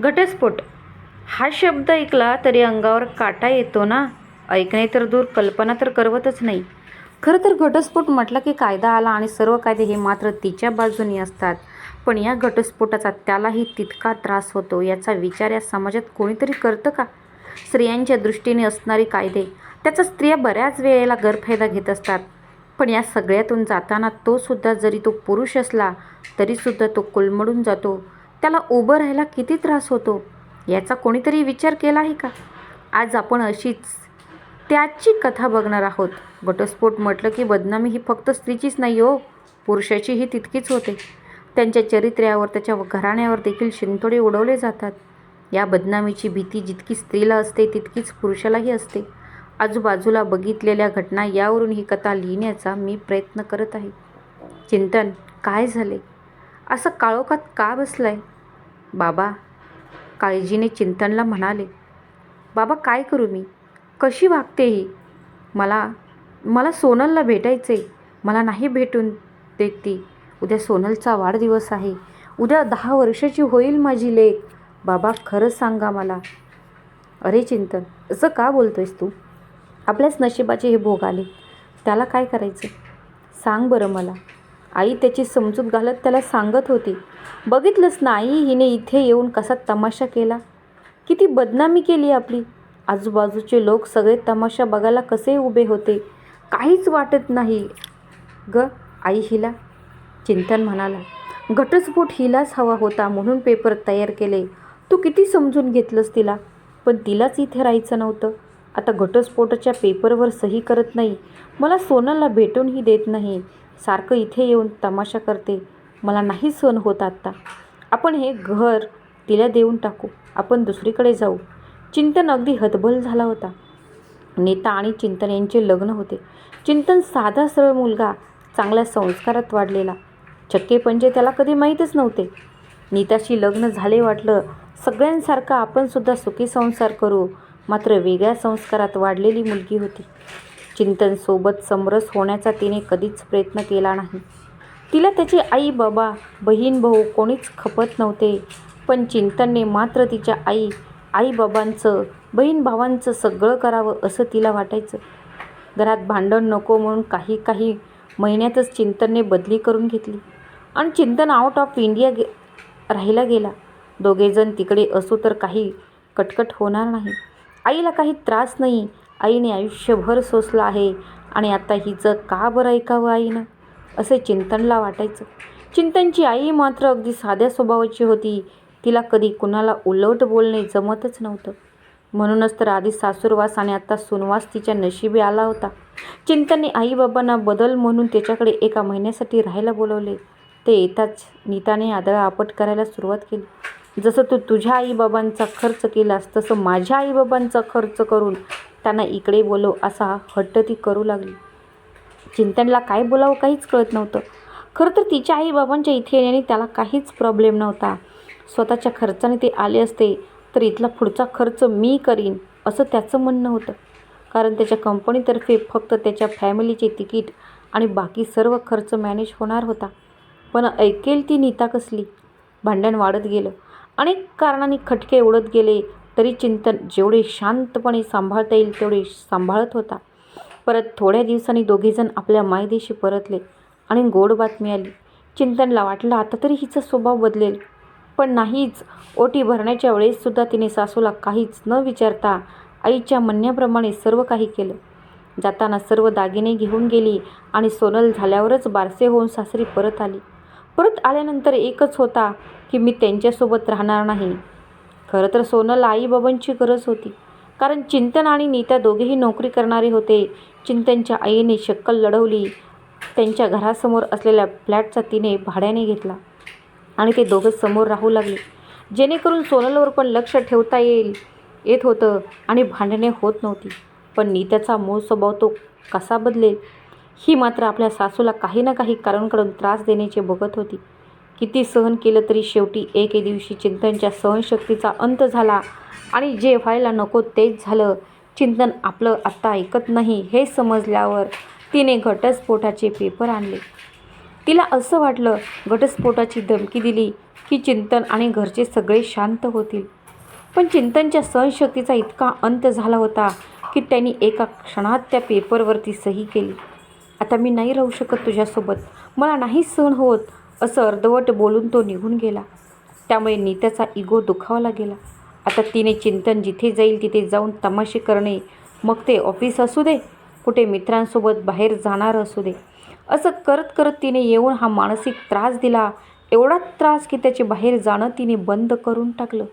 घटस्फोट. हा शब्द ऐकला तरी अंगावर काटा येतो ना? ऐकणे तर दूर कल्पना तर करवतच नाही. खरं तर घटस्फोट म्हटलं की कायदा आला आणि सर्व कायदे हे मात्र तिच्या बाजूनी असतात. पण या घटस्फोटाचा त्यालाही तितका त्रास होतो याचा विचार या समाजात कोणीतरी करतं का? स्त्रियांच्या दृष्टीने असणारे कायदे त्याचा स्त्रिया बऱ्याच वेळेला गैरफायदा घेत असतात. पण या सगळ्यातून जाताना तो सुद्धा जरी तो पुरुष असला तरीसुद्धा तो कोलमडून जातो. त्याला उभं राहायला किती त्रास होतो? याचा कोणीतरी विचार केला आहे का? आज आपण अशीच त्याची कथा बघणार आहोत. घटस्फोट म्हटलं की बदनामी ही फक्त स्त्रीचीच नाही हो पुरुषाचीही तितकीच होते. त्यांच्या चरित्र्यावर त्याच्या घराण्यावर देखील शिंतोडे उडवले जातात. या बदनामीची भीती जितकी स्त्रीला असते तितकीच पुरुषालाही असते. आजूबाजूला बघितलेल्या घटना यावरून ही कथा लिहिण्याचा मी प्रयत्न करत आहे. चिंतन काय झाले? असं काळोखात का बसलं आहे बाबा काळजीने चिंतनला म्हणाले बाबा काय करू मी? कशी वागते ही? मला मला सोनलला भेटायचे मला नाही भेटून देत ती. उद्या सोनलचा वाढदिवस आहे. उद्या दहा वर्षाची होईल माझी लेख. बाबा खरंच सांगा मला. अरे चिंतन असं का बोलतो आहेस तू? आपल्याच नशिबाचे हे भोग आले. त्याला काय करायचं? सांग बरं मला. आई त्याची समजूत घालत त्याला सांगत होती बघितलंच ना आई हिने इथे येऊन कसा तमाशा केला? किती बदनामी केली आपली. आजूबाजूचे लोक सगळे तमाशा बघायला कसे उभे होते? काहीच वाटत नाही. ग आई हिला चिंतन म्हणाला. घटस्फोट हिलाच हवा होता म्हणून पेपर तयार केले. तू किती समजून घेतलंस तिला. पण तिलाच इथे राहायचं नव्हतं. आता घटस्फोटाच्या पेपरवर सही करत नाही. मला सोनाला भेटूनही देत नाही. सारखं इथे येऊन तमाशा करते. मला नाही सहन होत आत्ता. आपण हे घर तिला देऊन टाकू. आपण दुसरीकडे जाऊ. चिंतन अगदी हतबल झाला होता. नेता आणि चिंतन यांचे लग्न होते. चिंतन साधा सरळ मुलगा चांगल्या संस्कारात वाढलेला. चक्के पंजे त्याला कधी माहीतच नव्हते. नीताशी लग्न झाले वाटलं सगळ्यांसारखं आपणसुद्धा सुखी संसार करू. मात्र वेगळ्या संस्कारात वाढलेली मुलगी होती. चिंतनसोबत समरस होण्याचा तिने कधीच प्रयत्न केला नाही. तिला त्याची आई बाबा बहीण भाऊ कोणीच खपत नव्हते. पण चिंतनने मात्र तिच्या आई आईबाबांचं बहीण भावांचं सगळं करावं असं तिला वाटायचं. घरात भांडण नको म्हणून काही काही महिन्यातच चिंतनने बदली करून घेतली. आणि चिंतन आउट ऑफ इंडिया गे राहायला गेला. दोघेजण तिकडे असो तर काही कटकट होणार नाही. आईला काही त्रास नाही. आईने आयुष्यभर सोसलं आहे आणि आता हिचं का बरं ऐकावं आईनं? असे चिंतनला वाटायचं. चिंतनची आई मात्र अगदी साध्या स्वभावाची होती. तिला कधी कुणाला उलट बोलणे जमतच नव्हतं. म्हणूनच तर आधी सासूरवास आणि आता सुनवास तिच्या नशिबी आला होता. चिंतनने आईबाबांना बदल म्हणून त्याच्याकडे एका महिन्यासाठी राहायला बोलवले. ते येताच नीताने आदळा आपट करायला सुरुवात केली. जसं तू तुझ्या आईबाबांचा खर्च केलास तसं माझ्या आईबाबांचा खर्च करून त्यांना इकडे बोलव असा हट्ट ती करू लागली. चिंतनला काय बोलावं काहीच कळत नव्हतं. खरं तर तिच्या आईबाबांच्या इथे येण्याने त्याला काहीच प्रॉब्लेम नव्हता. स्वतःच्या खर्चाने ते आले असते तर इथला पुढचा खर्च मी करीन असं त्याचं म्हणणं होतं. कारण त्याच्या कंपनीतर्फे फक्त त्याच्या फॅमिलीचे तिकीट आणि बाकी सर्व खर्च मॅनेज होणार होता. पण ऐकेल ती नीता कसली? भांडण वाढत गेलं. अनेक कारणांनी खटके उडत गेले तरी चिंतन जेवढे शांतपणे सांभाळता येईल तेवढे सांभाळत होता. परत थोड्या दिवसांनी दोघेजण आपल्या मायदेशी परतले आणि गोड बातमी आली. चिंतनला वाटलं आता तरी हिचा स्वभाव बदलेल. पण नाहीच ओटी भरण्याच्या वेळेससुद्धा तिने सासूला काहीच न विचारता आईच्या म्हणण्याप्रमाणे सर्व काही केलं. जाताना सर्व दागिने घेऊन गेली आणि सोनल झाल्यावरच बारसे होऊन सासरी परत आली. परत आल्यानंतर एकच होता की मी त्यांच्यासोबत राहणार नाही. खरं तर सोनलला आईबाबांची गरज होती. कारण चिंतन आणि नीता दोघेही नोकरी करणारे होते. चिंतनच्या आईने शक्कल लढवली. त्यांच्या घरासमोर असलेल्या फ्लॅटचा तिने भाड्याने घेतला. आणि ते दोघं समोर राहू लागले. जेणेकरून सोनलवर पण लक्ष ठेवता येईल येत होतं आणि भांडणे होत नव्हती. पण नीताचा मूळ स्वभाव तो कसा बदलेल? ही मात्र आपल्या सासूला काही ना काही कारणकडून त्रास देण्याचे बघत होती. किती सहन केलं तरी शेवटी एके दिवशी चिंतनच्या सहनशक्तीचा अंत झाला. आणि जे व्हायला नको तेच झालं. चिंतन आपलं आत्ता ऐकत नाही हे समजल्यावर तिने घटस्फोटाचे पेपर आणले. तिला असं वाटलं घटस्फोटाची धमकी दिली की चिंतन आणि घरचे सगळे शांत होतील. पण चिंतनच्या सहनशक्तीचा इतका अंत झाला होता की त्यांनी एका क्षणात त्या पेपरवरती सही केली. आता मी नाही राहू शकत तुझ्यासोबत. मला नाही सहन होत असं अर्धवट बोलून तो निघून गेला. त्यामुळे नीताचा इगो दुखावला गेला आता तिने चिंतन जिथे जाईल तिथे जाऊन तमाशे करणे. मग ते ऑफिस असू दे कुठे मित्रांसोबत बाहेर जाणार असू दे. असं करत करत तिने येऊन हा मानसिक त्रास दिला. एवढा त्रास की त्याचे बाहेर जाणं तिने बंद करून टाकलं.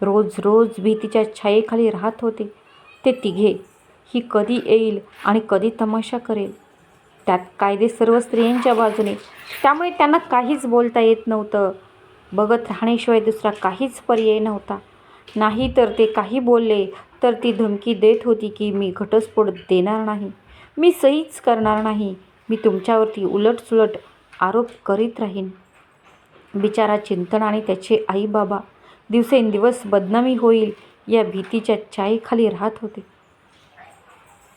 रोज रोज भीतीच्या छायेखाली राहत होते. ते तिघे ही कधी येईल आणि कधी तमाशा करेल? त्यात कायदे सर्व स्त्रियांच्या बाजूने. त्यामुळे त्यांना काहीच बोलता येत नव्हतं. बघत राहण्याशिवाय दुसरा काहीच पर्याय नव्हता. नाही तर ते काही बोलले तर ती धमकी देत होती की मी घटस्फोट देणार नाही. मी सहीच करणार नाही. मी तुमच्यावरती उलटसुलट आरोप करीत राहीन. बिचारा चिंतन आणि त्याचे आईबाबा दिवसेंदिवस बदनामी होईल या भीतीच्या चाईखाली राहत होते.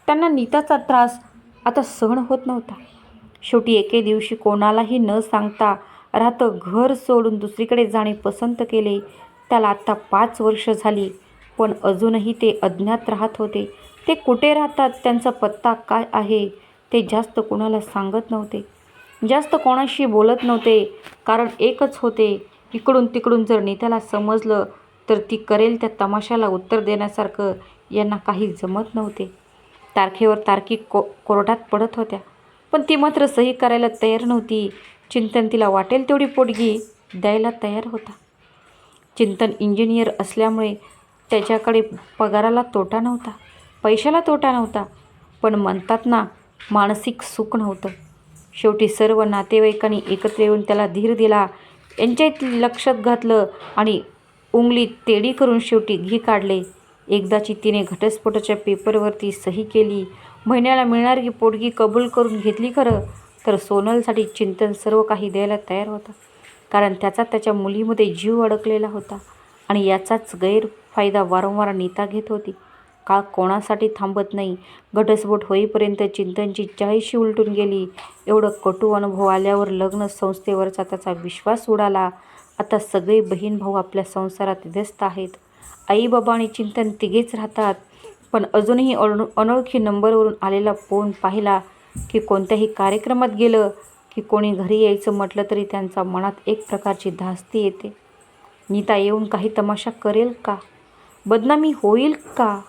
त्यांना नीताचा त्रास आता सहन होत नव्हता. शेवटी एके दिवशी कोणालाही न सांगता राहतं घर सोडून दुसरीकडे जाणे पसंत केले. त्याला आत्ता पाच वर्ष झाली पण अजूनही ते अज्ञात राहत होते. ते कुठे राहतात त्यांचा पत्ता काय आहे ते जास्त कोणाला सांगत नव्हते. जास्त कोणाशी बोलत नव्हते कारण एकच होते. इकडून तिकडून जर नीताला समजलं तर ती करेल त्या तमाशाला उत्तर देण्यासारखं यांना काही जमत नव्हते. तारखेवर तारखी को कोर्टात पडत होत्या. पण ती मात्र सही करायला तयार नव्हती. चिंतन तिला वाटेल तेवढी पोटगी द्यायला तयार होता. चिंतन इंजिनियर असल्यामुळे त्याच्याकडे पगाराला तोटा नव्हता. पैशाला तोटा नव्हता. पण म्हणतात ना मानसिक सुख नव्हतं. शेवटी सर्व नातेवाईकांनी एकत्र येऊन त्याला धीर दिला. यांच्यात लक्षात घातलं आणि उंगली तेडी करून शेवटी घी काढले. एकदाची तिने घटस्फोटाच्या पेपरवरती सही केली. महिन्याला मिळणारी पोटगी कबूल करून घेतली खरं तर सोनलसाठी चिंतन सर्व काही द्यायला तयार होता. कारण त्याचा त्याच्या मुलीमध्ये जीव अडकलेला होता आणि याचाच गैरफायदा वारंवार नीता घेत होती. काळ कोणासाठी थांबत नाही. घटस्फोट होईपर्यंत चिंतनची चाळीशी उलटून गेली. एवढं कटू अनुभव आल्यावर लग्न संस्थेवरचा त्याचा विश्वास उडाला. आता सगळे बहीण भाऊ आपल्या संसारात व्यस्त आहेत. आई बाबा आणि चिंतन तिघेच राहतात. पण अजूनही अण अनोळखी नंबरवरून आलेला फोन पाहिला की कोणत्याही कार्यक्रमात गेलं की कोणी घरी यायचं म्हटलं तरी त्यांचा मनात एक प्रकारची धास्ती येते. नीता येऊन काही तमाशा करेल का? बदनामी होईल का?